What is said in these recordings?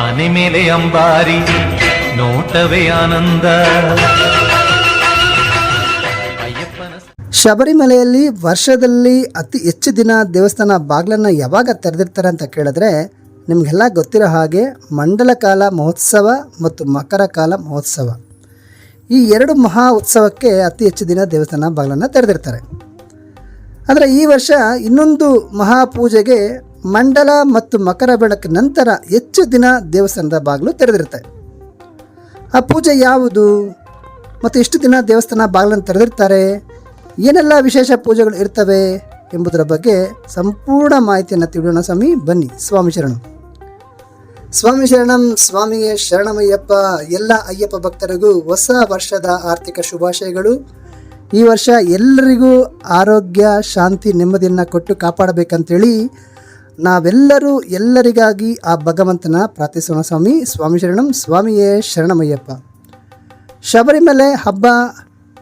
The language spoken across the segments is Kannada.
ಆನೆ ಮೇಲೆ ಅಂಬಾರಿ, ನೋಟವೇ ಆನಂದ. ಶಬರಿಮಲೆಯಲ್ಲಿ ವರ್ಷದಲ್ಲಿ ಅತಿ ಹೆಚ್ಚು ದಿನ ದೇವಸ್ಥಾನ ಬಾಗಿಲನ್ನು ಯಾವಾಗ ತೆರೆದಿರ್ತಾರೆ ಅಂತ ಕೇಳಿದ್ರೆ, ನಿಮಗೆಲ್ಲ ಗೊತ್ತಿರೋ ಹಾಗೆ ಮಂಡಲಕಾಲ ಮಹೋತ್ಸವ ಮತ್ತು ಮಕರ ಕಾಲ ಮಹೋತ್ಸವ. ಈ ಎರಡು ಮಹಾ ಉತ್ಸವಕ್ಕೆ ಅತಿ ಹೆಚ್ಚು ದಿನ ದೇವಸ್ಥಾನ ಬಾಗಿಲನ್ನು ತೆರೆದಿರ್ತಾರೆ. ಆದರೆ ಈ ವರ್ಷ ಇನ್ನೊಂದು ಮಹಾಪೂಜೆಗೆ ಮಂಡಲ ಮತ್ತು ಮಕರ ಬೆಳಕು ನಂತರ ಹೆಚ್ಚು ದಿನ ದೇವಸ್ಥಾನದ ಬಾಗಿಲು ತೆರೆದಿರುತ್ತೆ. ಆ ಪೂಜೆ ಯಾವುದು? ಮತ್ತು ಎಷ್ಟು ದಿನ ದೇವಸ್ಥಾನ ಬಾಗಿಲನ್ನು ತೆರೆದಿರ್ತಾರೆ? ಏನೆಲ್ಲ ವಿಶೇಷ ಪೂಜೆಗಳು ಇರ್ತವೆ ಎಂಬುದರ ಬಗ್ಗೆ ಸಂಪೂರ್ಣ ಮಾಹಿತಿಯನ್ನು ತಿಳಿಯೋಣ ಸ್ವಾಮಿ. ಬನ್ನಿ, ಸ್ವಾಮಿ ಶರಣಂ. ಸ್ವಾಮಿ ಶರಣಂ, ಸ್ವಾಮಿಯೇ ಶರಣಮಯ್ಯಪ್ಪ. ಎಲ್ಲ ಅಯ್ಯಪ್ಪ ಭಕ್ತರಿಗೂ ಹೊಸ ವರ್ಷದ ಆರ್ಥಿಕ ಶುಭಾಶಯಗಳು. ಈ ವರ್ಷ ಎಲ್ಲರಿಗೂ ಆರೋಗ್ಯ, ಶಾಂತಿ, ನೆಮ್ಮದಿಯನ್ನು ಕೊಟ್ಟು ಕಾಪಾಡಬೇಕಂತೇಳಿ ನಾವೆಲ್ಲರೂ ಎಲ್ಲರಿಗಾಗಿ ಆ ಭಗವಂತನ ಪ್ರಾರ್ಥಿಸೋಣ ಸ್ವಾಮಿ. ಸ್ವಾಮಿ ಶರಣಂ, ಸ್ವಾಮಿಯೇ ಶರಣಮಯ್ಯಪ್ಪ. ಶಬರಿಮಲೆ ಹಬ್ಬ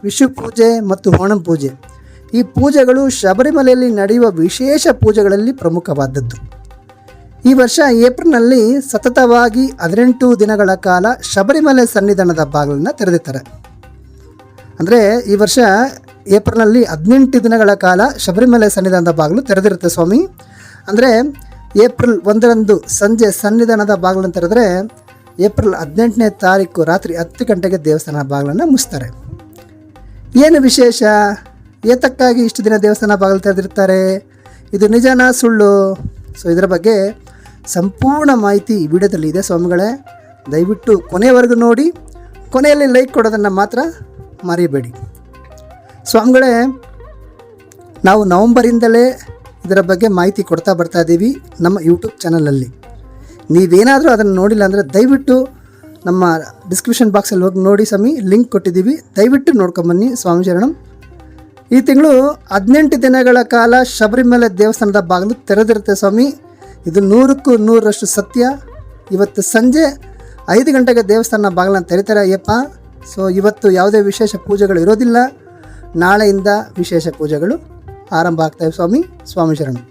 ವಿಷು ಪೂಜೆ ಮತ್ತು ಓಣಂ ಪೂಜೆ. ಈ ಪೂಜೆಗಳು ಶಬರಿಮಲೆಯಲ್ಲಿ ನಡೆಯುವ ವಿಶೇಷ ಪೂಜೆಗಳಲ್ಲಿ ಪ್ರಮುಖವಾದದ್ದು. ಈ ವರ್ಷ ಏಪ್ರಿಲ್ನಲ್ಲಿ ಸತತವಾಗಿ ಹದಿನೆಂಟು ದಿನಗಳ ಕಾಲ ಶಬರಿಮಲೆ ಸನ್ನಿಧಾನದ ಬಾಗಿಲನ್ನು ತೆರೆದಿರ್ತಾರೆ. ಅಂದರೆ ಈ ವರ್ಷ ಏಪ್ರಿಲ್ನಲ್ಲಿ ಹದಿನೆಂಟು ದಿನಗಳ ಕಾಲ ಶಬರಿಮಲೆ ಸನ್ನಿಧಾನದ ಬಾಗಿಲು ತೆರೆದಿರುತ್ತೆ ಸ್ವಾಮಿ. ಅಂದರೆ ಏಪ್ರಿಲ್ ಒಂದರಂದು ಸಂಜೆ ಸನ್ನಿಧಾನದ ಬಾಗಿಲನ್ನು ತೆರೆದರೆ ಏಪ್ರಿಲ್ ಹದಿನೆಂಟನೇ ತಾರೀಕು ರಾತ್ರಿ ಹತ್ತು ಗಂಟೆಗೆ ದೇವಸ್ಥಾನ ಬಾಗಿಲನ್ನು ಮುಚ್ತಾರೆ. ಏನು ವಿಶೇಷ? ಏತಕ್ಕಾಗಿ ಇಷ್ಟು ದಿನ ದೇವಸ್ಥಾನ ಬಾಗಿಲು ತೆರೆದಿರ್ತಾರೆ? ಇದು ನಿಜನಾ ಸುಳ್ಳು? ಸೊ ಇದರ ಬಗ್ಗೆ ಸಂಪೂರ್ಣ ಮಾಹಿತಿ ಈ ವಿಡಿಯೋದಲ್ಲಿ ಇದೆ ಸ್ವಾಮಿಗಳೇ. ದಯವಿಟ್ಟು ಕೊನೆಯವರೆಗೂ ನೋಡಿ, ಕೊನೆಯಲ್ಲಿ ಲೈಕ್ ಕೊಡೋದನ್ನು ಮಾತ್ರ ಮರಿಬೇಡಿ. ಸ್ವಾಮಿಗಳೇ, ನಾವು ನವಂಬರಿಂದಲೇ ಇದರ ಬಗ್ಗೆ ಮಾಹಿತಿ ಕೊಡ್ತಾ ಬರ್ತಾ ಇದ್ದೀವಿ ನಮ್ಮ ಯೂಟ್ಯೂಬ್ ಚಾನಲಲ್ಲಿ ನೀವೇನಾದರೂ ಅದನ್ನು ನೋಡಿಲ್ಲ ಅಂದರೆ ದಯವಿಟ್ಟು ನಮ್ಮ ಡಿಸ್ಕ್ರಿಪ್ಷನ್ ಬಾಕ್ಸಲ್ಲಿ ಹೋಗಿ ನೋಡಿ ಸ್ವಾಮಿ ಲಿಂಕ್ ಕೊಟ್ಟಿದ್ದೀವಿ. ದಯವಿಟ್ಟು ನೋಡ್ಕೊಂಬನ್ನಿ ಸ್ವಾಮಿ ಶರಣಂ. ಈ ತಿಂಗಳು ಹದಿನೆಂಟು ದಿನಗಳ ಕಾಲ ಶಬರಿಮಲೆ ದೇವಸ್ಥಾನದ ಬಾಗಿಲು ತೆರೆದಿರುತ್ತೆ ಸ್ವಾಮಿ. ಇದು ನೂರಕ್ಕೂ ನೂರರಷ್ಟು ಸತ್ಯ. ಇವತ್ತು ಸಂಜೆ ಐದು ಗಂಟೆಗೆ ದೇವಸ್ಥಾನ ಬಾಗಿಲನ್ನು ತೆರೀತಾರೆ ಅಯ್ಯಪ್ಪ. ಸೊ ಇವತ್ತು ಯಾವುದೇ ವಿಶೇಷ ಪೂಜೆಗಳು ಇರೋದಿಲ್ಲ. ನಾಳೆಯಿಂದ ವಿಶೇಷ ಪೂಜೆಗಳು. ಆರಂಭ ಆಗ್ತವೆ ಸ್ವಾಮಿ ಸ್ವಾಮಿ ಶರಣಂ